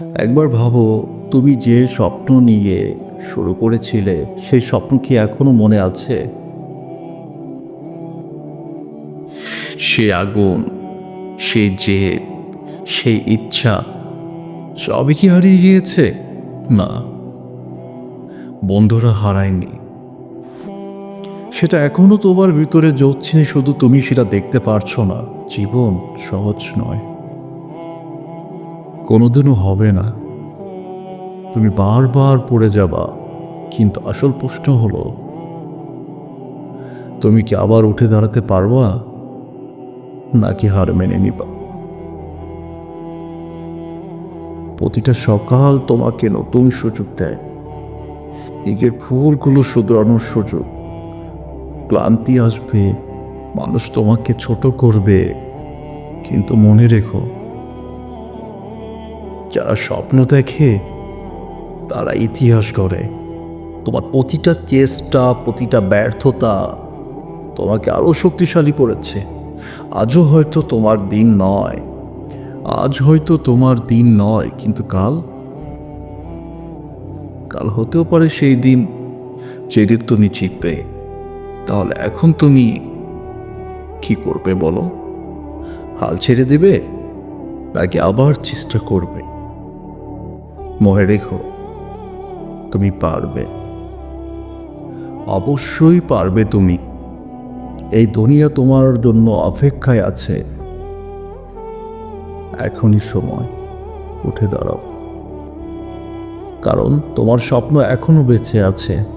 একবার ভাবো, তুমি যে স্বপ্ন নিয়ে শুরু করেছিলে, সেই স্বপ্ন কি এখনও মনে আছে? সে আগুন সেই জেদ সেই ইচ্ছা, সবই কি হারিয়ে গিয়েছে? না। বন্ধুরা হারায়নি। সেটা এখনও তোমার ভিতরে জ্বলছে শুধু তুমি সেটা দেখতে পারছ না। জীবন সহজ নয়। কোনোদিনও হবে না। তুমি বারবার পড়ে যাবা, কিন্তু আসল প্রশ্ন হলো, তুমি কি আবার উঠে দাঁড়াতে পারবা? নাকি হার মেনে নিবা? প্রতিটা সকাল তোমাকে নতুন সুযোগ দেয়। নিজের ফুলগুলো শুধরানোর সুযোগ। ক্লান্তি আসবে, মানুষ তোমাকে ছোট করবে। কিন্তু মনে রেখো যারা স্বপ্ন দেখে, তারা ইতিহাস করে তোমার প্রতিটা চেষ্টা, প্রতিটা ব্যর্থতা তোমাকে আরও শক্তিশালী করেছে। আজও হয়তো তোমার দিন নয়। আজ হয়তো তোমার দিন নয়, কিন্তু কাল? কাল হতেও পারে সেই দিন যেদিন তুমি জিতবে। তাহলে এখন তুমি কি করবে বলো? হাল ছেড়ে দিবে, নাকি আবার চেষ্টা করবে? মনে রেখো, তুমি পারবে। অবশ্যই পারবে তুমি। এই দুনিয়া তোমার জন্য অপেক্ষায় আছে। এখনই সময়, উঠে দাঁড়াও। কারণ তোমার স্বপ্ন এখনও বেঁচে আছে।